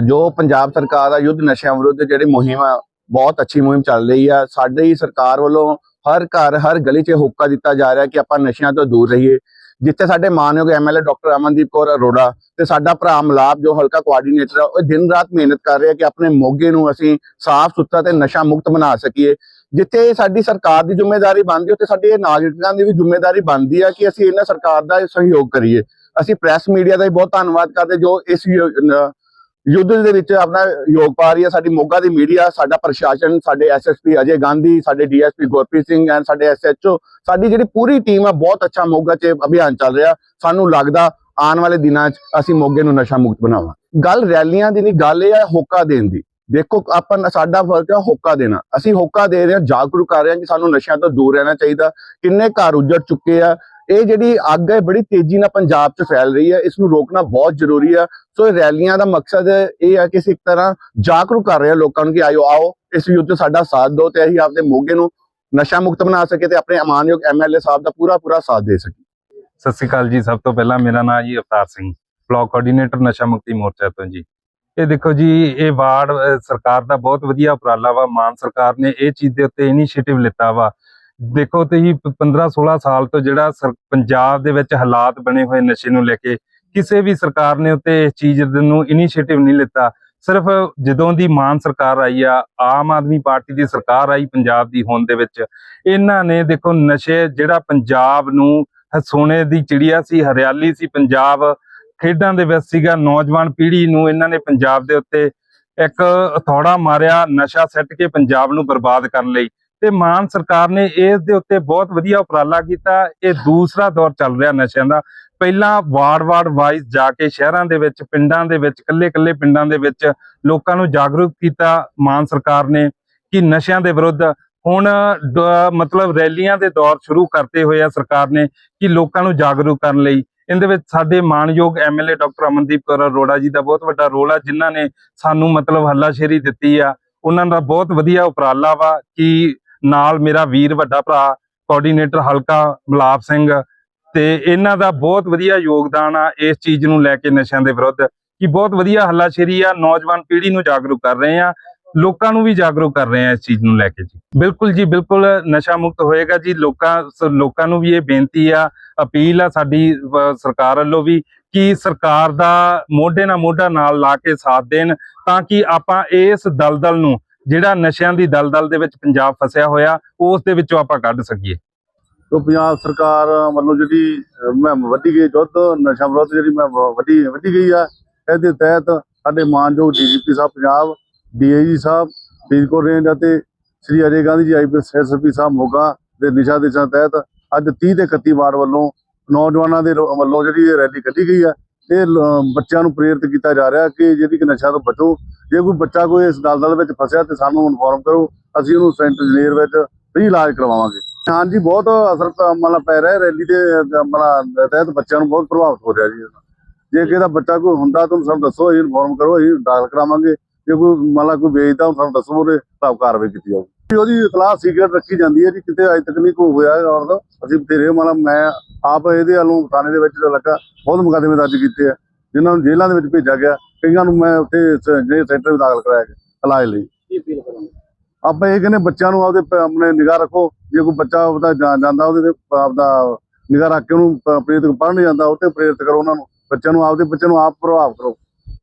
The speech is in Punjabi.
ਜੋ ਪੰਜਾਬ ਸਰਕਾਰ ਦਾ ਯੁੱਧ ਨਸ਼ਿਆਂ ਵਿਰੁੱਧ ਜਿਹੜੀ ਮੁਹਿੰਮ ਆ, ਬਹੁਤ ਅੱਛੀ ਮੁਹਿੰਮ ਚੱਲ ਰਹੀ ਆ। ਸਾਡੀ ਸਰਕਾਰ ਵੱਲੋਂ ਹਰ ਘਰ, ਹਰ ਗਲੀ 'ਚ ਹੋਕਾ ਦਿੱਤਾ ਜਾ ਰਿਹਾ ਕਿ ਆਪਾਂ ਨਸ਼ਿਆਂ ਤੋਂ ਦੂਰ ਰਹੀਏ। ਜਿੱਥੇ ਸਾਡੇ ਮਾਨਯੋਗ ਐਮਐਲਏ ਡਾਕਟਰ ਅਮਨਦੀਪ ਕੌਰ ਅਰੋੜਾ ਤੇ ਸਾਡਾ ਭਰਾ ਮਲਾਪ ਜੋ ਹਲਕਾ ਕੋਆਰਡੀਨੇਟਰ ਆ, ਉਹ ਦਿਨ ਰਾਤ ਮਿਹਨਤ ਕਰ ਰਿਹਾ ਕਿ ਆਪਣੇ ਮੋਗੇ ਨੂੰ ਅਸੀਂ ਸਾਫ਼ ਸੁਥਰਾ ਤੇ ਨਸ਼ਾ ਮੁਕਤ ਬਣਾ ਸਕੀਏ। ਜਿੱਥੇ ਸਾਡੀ ਸਰਕਾਰ ਦੀ ਜ਼ਿੰਮੇਵਾਰੀ ਬਣਦੀ ਉੱਥੇ ਸਾਡੇ ਇਹ ਨਾਗਰਿਕਾਂ ਦੀ ਵੀ ਜ਼ਿੰਮੇਵਾਰੀ ਬਣਦੀ ਆ ਕਿ ਅਸੀਂ ਇਹਨਾਂ ਸਰਕਾਰ ਦਾ ਸਹਿਯੋਗ ਕਰੀਏ। ਅਸੀਂ ਪ੍ਰੈਸ ਮੀਡੀਆ ਦਾ ਵੀ ਬਹੁਤ ਧੰਨਵਾਦ ਕਰਦੇ ਜੋ ਇਸ ਯੁ- ਯੁੱਧ ਦੇ ਵਿੱਚ ਆਪਣਾ ਯੋਗ ਪਾ ਰਹੀ ਹੈ, ਸਾਡੀ ਮੋਗਾ ਦੀ ਮੀਡੀਆ, ਸਾਡਾ ਪ੍ਰਸ਼ਾਸਨ, ਸਾਡੇ ਐਸਐਸਪੀ ਅਜੇ ਗਾਂਧੀ, ਸਾਡੇ ਡੀਐਸਪੀ ਗੁਰਪ੍ਰੀਤ ਸਿੰਘ ਐਂਡ ਸਾਡੇ ਐਸਐਚਓ ਸਾਡੀ ਜਿਹੜੀ ਪੂਰੀ ਟੀਮ ਆ, ਬਹੁਤ ਅੱਛਾ ਮੋਗਾ 'ਚ ਅਭਿਆਨ ਚੱਲ ਰਿਹਾ। ਸਾਨੂੰ ਲੱਗਦਾ ਆਉਣ ਵਾਲੇ ਦਿਨਾਂ 'ਚ ਅਸੀਂ ਮੋਗੇ ਨੂੰ ਨਸ਼ਾ ਮੁਕਤ ਬਣਾਵਾਂ ਗੱਲ ਰੈਲੀਆਂ ਦੀ ਨਹੀਂ, ਗੱਲ ਇਹ ਹੈ ਹੋਕਾ ਦੇਣ ਦੀ। ਦੇਖੋ, ਆਪਾਂ ਸਾਡਾ ਫ਼ਰਕ ਹੈ ਹੋਕਾ ਦੇਣਾ। ਅਸੀਂ ਹੋਕਾ ਦੇ ਰਹੇ ਹਾਂ, ਜਾਗਰੂਕ ਕਰ ਰਹੇ ਹਾਂ ਕਿ ਸਾਨੂੰ ਨਸ਼ਿਆਂ ਤੋਂ ਦੂਰ ਰਹਿਣਾ ਚਾਹੀਦਾ। ਕਿੰਨੇ ਘਰ ਉੱਜੜ ਚੁੱਕੇ ਆ ਇਹ ਜਿਹੜੀ ਅੱਗ ਹੈ, ਬੜੀ ਤੇਜ਼ੀ ਨਾਲ ਪੰਜਾਬ 'ਚ ਫੈਲ ਰਹੀ ਹੈ। ਇਸ ਨੂੰ ਰੋਕਣਾ ਬਹੁਤ ਜ਼ਰੂਰੀ ਆ ਸੋ ਇਹ ਰੈਲੀਆਂ ਦਾ ਮਕਸਦ ਇਹ ਹੈ ਕਿ ਅਸੀਂ ਇੱਕ ਤਰ੍ਹਾਂ ਜਾਗਰੂਕ ਕਰ ਰਹੇ ਹਾਂ ਲੋਕਾਂ ਨੂੰ ਕਿ ਆਇਓ, ਆਓ, ਇਸ ਯੁੱਧ 'ਚ ਸਾਡਾ ਸਾਥ ਦਿਓ ਤੇ ਅਸੀਂ ਆਪਦੇ ਮੋਗੇ ਨੂੰ ਨਸ਼ਾ ਮੁਕਤ ਬਣਾ ਸਕੇ ਤੇ ਆਪਣੇ ਅਮਾਨਯੋਗ ਐਮਐਲਏ ਸਾਹਿਬ ਦਾ ਪੂਰਾ ਪੂਰਾ ਸਾਥ ਦੇ ਸਕੇ ਸਤਿ ਸ਼੍ਰੀ ਅਕਾਲ ਜੀ। ਸਭ ਤੋਂ ਪਹਿਲਾਂ ਮੇਰਾ ਨਾਮ ਜੀ ਅਵਤਾਰ ਸਿੰਘ, ਬਲਾਕ ਕੋਆਰਡੀਨੇਟਰ ਨਸ਼ਾ ਮੁਕਤੀ ਮੋਰਚਾ ਤੋਂ ਜੀ। ਇਹ ਦੇਖੋ ਜੀ, ਇਹ ਵਾਰਡ ਸਰਕਾਰ ਦਾ ਬਹੁਤ ਵਧੀਆ ਉਪਰਾਲਾ ਵਾ। ਮਾਨ ਸਰਕਾਰ ਨੇ ਇਹ ਚੀਜ਼ ਦੇ ਉੱਤੇ ਇਨੀਸ਼ੀਏਟਿਵ ਲਿੱਤਾ ਵਾ ਦੇਖੋ ਤੇ ਜੀ 15 16 ਸਾਲ ਤੋਂ ਜਿਹੜਾ ਸਰ- ਪੰਜਾਬ ਦੇ ਵਿੱਚ ਹਾਲਾਤ ਬਣੇ ਹੋਏ ਨਸ਼ੇ ਨੂੰ ਲੈ ਕੇ, ਕਿਸੇ ਵੀ ਸਰਕਾਰ ਨੇ ਉੱਤੇ ਇਸ ਚੀਜ਼ ਨੂੰ ਇਨੀਸ਼ੀਏਟਿਵ ਨਹੀਂ ਲਿੱਤਾ। ਸਿਰਫ ਜਦੋਂ ਦੀ ਮਾਨ ਸਰਕਾਰ ਆਈ ਆ, ਆਮ ਆਦਮੀ ਪਾਰਟੀ ਦੀ ਸਰਕਾਰ ਆਈ ਪੰਜਾਬ ਦੀ ਹੋਣ ਦੇ ਵਿੱਚ, ਇਹਨਾਂ ਨੇ ਦੇਖੋ ਨਸ਼ੇ ਜਿਹੜਾ ਪੰਜਾਬ ਨੂੰ ਸੋਨੇ ਦੀ ਚਿੜੀਆ ਸੀ, ਹਰਿਆਲੀ ਸੀ, ਪੰਜਾਬ ਖੇਡਾਂ ਦੇ ਵਿੱਚ ਸੀਗਾ, ਨੌਜਵਾਨ ਪੀੜ੍ਹੀ ਨੂੰ ਇਹਨਾਂ ਨੇ ਪੰਜਾਬ ਦੇ ਉੱਤੇ ਇੱਕ ਹਥੌੜਾ ਮਾਰਿਆ, ਨਸ਼ਾ ਸੱਟ ਕੇ ਪੰਜਾਬ ਨੂੰ ਬਰਬਾਦ ਕਰਨ ਲਈ। ਤੇ ਮਾਨ ਸਰਕਾਰ ਨੇ ਇਸ ਦੇ ਉੱਤੇ ਬਹੁਤ ਵਧੀਆ ਉਪਰਾਲਾ ਕੀਤਾ। ਇਹ ਦੂਸਰਾ ਦੌਰ ਚੱਲ ਰਿਹਾ ਨਸ਼ਿਆਂ ਦਾ। ਪਹਿਲਾਂ ਵਾਰਡ-ਵਾਰਡ ਵਾਈਜ਼ ਜਾ ਕੇ ਸ਼ਹਿਰਾਂ ਦੇ ਵਿੱਚ, ਪਿੰਡਾਂ ਦੇ ਵਿੱਚ ਕੱਲੇ-ਕੱਲੇ ਪਿੰਡਾਂ ਦੇ ਵਿੱਚ ਲੋਕਾਂ ਨੂੰ ਜਾਗਰੂਕ ਕੀਤਾ ਮਾਨ ਸਰਕਾਰ ਨੇ ਕਿ ਨਸ਼ਿਆਂ ਦੇ ਵਿਰੁੱਧ ਹੁਣ ਮਤਲਬ ਰੈਲੀਆਂ ਦੇ ਦੌਰ ਸ਼ੁਰੂ ਕਰਤੇ ਹੋਏ ਆ ਸਰਕਾਰ ਨੇ ਕਿ ਲੋਕਾਂ ਨੂੰ ਜਾਗਰੂਕ ਕਰਨ ਲਈ। ਇਹਦੇ ਵਿੱਚ ਸਾਡੇ ਮਾਨਯੋਗ ਐਮਐਲਏ ਡਾਕਟਰ ਅਮਨਦੀਪ ਕੌਰ ਅਰੋੜਾ ਜੀ ਦਾ ਬਹੁਤ ਵੱਡਾ ਰੋਲ ਆ, ਜਿਨ੍ਹਾਂ ਨੇ ਸਾਨੂੰ ਮਤਲਬ ਹੱਲਾਸ਼ੇਰੀ ਦਿੱਤੀ ਆ। ਉਹਨਾਂ ਦਾ ਬਹੁਤ ਵਧੀਆ ਉਪਰਾਲਾ ਵਾ ਕਿ ਨਾਲ ਮੇਰਾ ਵੀਰ ਵੱਡਾ ਭਰਾ ਕੋਆਰਡੀਨੇਟਰ ਹਲਕਾ ਮਲਾਪ ਸਿੰਘ ਤੇ ਇਹਨਾਂ ਦਾ ਬਹੁਤ ਵਧੀਆ ਯੋਗਦਾਨ ਆ ਇਸ ਚੀਜ਼ ਨੂੰ ਲੈ ਕੇ ਨਸ਼ਿਆਂ ਦੇ ਵਿਰੁੱਧ ਕਿ ਬਹੁਤ ਵਧੀਆ ਹੱਲਾਸ਼ੇਰੀ ਆ, ਨੌਜਵਾਨ ਪੀੜ੍ਹੀ ਨੂੰ ਜਾਗਰੂਕ ਕਰ ਰਹੇ ਆ, ਲੋਕਾਂ ਨੂੰ ਵੀ ਜਾਗਰੂਕ ਕਰ ਰਹੇ ਆ ਇਸ ਚੀਜ਼ ਨੂੰ ਲੈ ਕੇ ਜੀ। ਬਿਲਕੁਲ ਜੀ, ਬਿਲਕੁਲ ਨਸ਼ਾ ਮੁਕਤ ਹੋਏਗਾ ਜੀ, ਲੋਕਾਂ ਲੋਕਾਂ ਨੂੰ ਵੀ ਇਹ ਬੇਨਤੀ ਆ, ਅਪੀਲ ਆ ਸਾਡੀ ਸਰਕਾਰ ਵੱਲੋਂ ਵੀ ਕਿ ਸਰਕਾਰ ਦਾ ਮੋਢੇ ਨਾਲ ਮੋਢਾ ਨਾਲ ਲਾ ਕੇ ਸਾਥ ਦੇਣ ਤਾਂ ਕਿ ਆਪਾਂ ਇਸ ਦਲਦਲ ਨੂੰ ਜਿਹੜਾ ਨਸ਼ਿਆਂ ਦੀ ਦਲਦਲ ਦੇ ਵਿੱਚ ਪੰਜਾਬ ਫਸਿਆ ਹੋਇਆ, ਉਸ ਦੇ ਵਿੱਚੋਂ ਆਪਾਂ ਕੱਢ ਸਕੀਏ। ਤੋਂ ਪੰਜਾਬ ਸਰਕਾਰ ਵੱਲੋਂ ਜਿਹੜੀ ਮੁਹਿੰਮ ਵੱਡੀ ਗਈ ਯੁੱਧ ਨਸ਼ਾ ਵਿਰੁੱਧ ਜਿਹੜੀ ਮੁਹਿੰਮ ਵੱਡੀ ਵੱਡੀ ਗਈ ਆ, ਇਹਦੇ ਤਹਿਤ ਸਾਡੇ ਮਾਨਯੋਗ ਡੀਜੀਪੀ ਸਾਹਿਬ ਪੰਜਾਬ ਡੀਆਈਜੀ ਸਾਹਿਬ, ਫਰੀਦਕੋਟ ਰੇਂਜ ਅਤੇ ਸ੍ਰੀ ਅਜੇ ਗਾਂਧੀ ਜੀ, ਆਈਪੀਐਸ ਐਸਪੀ ਸਾਹਿਬ ਮੋਗਾ ਦੇ ਦਿਸ਼ਾ ਦੇਸ਼ਾਂ ਤਹਿਤ ਅੱਜ 30 ਤੇ 31 ਵਾਰ ਵੱਲੋਂ ਨੌਜਵਾਨਾਂ ਦੇ ਵੱਲੋਂ ਜਿਹੜੀ ਰੈਲੀ ਕੱਢੀ ਗਈ ਆ। ਇਹ ਬੱਚਿਆਂ ਨੂੰ ਪ੍ਰੇਰਿਤ ਕੀਤਾ ਜਾ ਰਿਹਾ ਕਿ ਜਿਹੜੀ ਕਿ ਨਸ਼ਾ ਤੋਂ ਬਚੋ। ਜੇ ਕੋਈ ਬੱਚਾ ਕੋਈ ਇਸ ਦਲਦਲ ਵਿੱਚ ਫਸਿਆ ਤੇ ਸਾਨੂੰ ਇਨਫੋਰਮ ਕਰੋ, ਅਸੀਂ ਉਹਨੂੰ ਸੈਂਟਰ ਜਨੇਰ ਵਿੱਚ ਫ੍ਰੀ ਇਲਾਜ ਕਰਵਾਵਾਂਗੇ। ਹਾਂਜੀ, ਬਹੁਤ ਅਸਰ ਮਤਲਬ ਪੈ ਰਿਹਾ ਰੈਲੀ ਦੇ, ਮਤਲਬ ਤਹਿਤ ਬੱਚਿਆਂ ਨੂੰ ਬਹੁਤ ਪ੍ਰਭਾਵਿਤ ਹੋ ਰਿਹਾ ਜੀ ਜੇ ਕਿਸੇ ਦਾ ਬੱਚਾ ਕੋਈ ਹੁੰਦਾ ਤਾਂ ਸਾਨੂੰ ਦੱਸੋ, ਅਸੀਂ ਇਨਫੋਰਮ ਕਰੋ, ਅਸੀਂ ਦਾਖਲ ਕਰਾਵਾਂਗੇ। ਜੇ ਕੋਈ ਮਤਲਬ ਕੋਈ ਵੇਚਦਾ ਤਾਂ ਸਾਨੂੰ ਦੱਸੋ, ਉਹਦੇ ਖਿਲਾਫ ਕਾਰਵਾਈ ਕੀਤੀ ਜਾਊਗੀ। ਉਹਦੀ ਇਤਲਾਹ ਸੀਕ੍ਰੇਟ ਰੱਖੀ ਜਾਂਦੀ ਹੈ ਜੀ ਕਿਤੇ ਅਜੇ ਤੱਕ ਨਹੀਂ ਕੋਈ ਹੋਇਆ ਔਰ ਅਸੀਂ ਬਥੇਰੇ ਮਤਲਬ ਮੈਂ ਆਪ ਇਹਦੇ ਵੱਲੋਂ ਥਾਣੇ ਦੇ ਵਿੱਚ ਲੱਗਾ ਬਹੁਤ ਮੁਕੱਦਮੇ ਦਰਜ ਕੀਤੇ ਆ ਜਿਨ੍ਹਾਂ ਨੂੰ ਜੇਲ੍ਹਾਂ ਦੇ ਵਿੱਚ ਭੇਜਿਆ ਗਿਆ ਕਈਆਂ ਨੂੰ ਮੈਂ ਉੱਥੇ ਜਿਹੜੇ ਸੈਂਟਰ ਵਿੱਚ ਦਾਖਲ ਕਰਾਇਆ ਗਿਆ ਇਲਾਜ ਲਈ। ਆਪਾਂ ਇਹ ਕਹਿੰਦੇ ਬੱਚਿਆਂ ਨੂੰ ਆਪਦੇ ਆਪਣੇ ਨਿਗਾਹ ਰੱਖੋ ਜੇ ਕੋਈ ਬੱਚਾ ਆਪਦਾ ਜਾਂਦਾ ਉਹਦੇ ਤੇ ਆਪਦਾ ਨਿਗਾਹ ਰੱਖ ਕੇ ਉਹਨੂੰ ਪ੍ਰੇਰਿਤ ਪੜ੍ਹਨ ਜਾਂਦਾ ਉਹ ਤੇ ਪ੍ਰੇਰਿਤ ਕਰੋ ਉਹਨਾਂ ਨੂੰ। ਬੱਚਿਆਂ ਨੂੰ ਆਪਦੇ ਬੱਚਿਆਂ ਨੂੰ ਆਪ ਪ੍ਰਭਾਵ ਕਰੋ।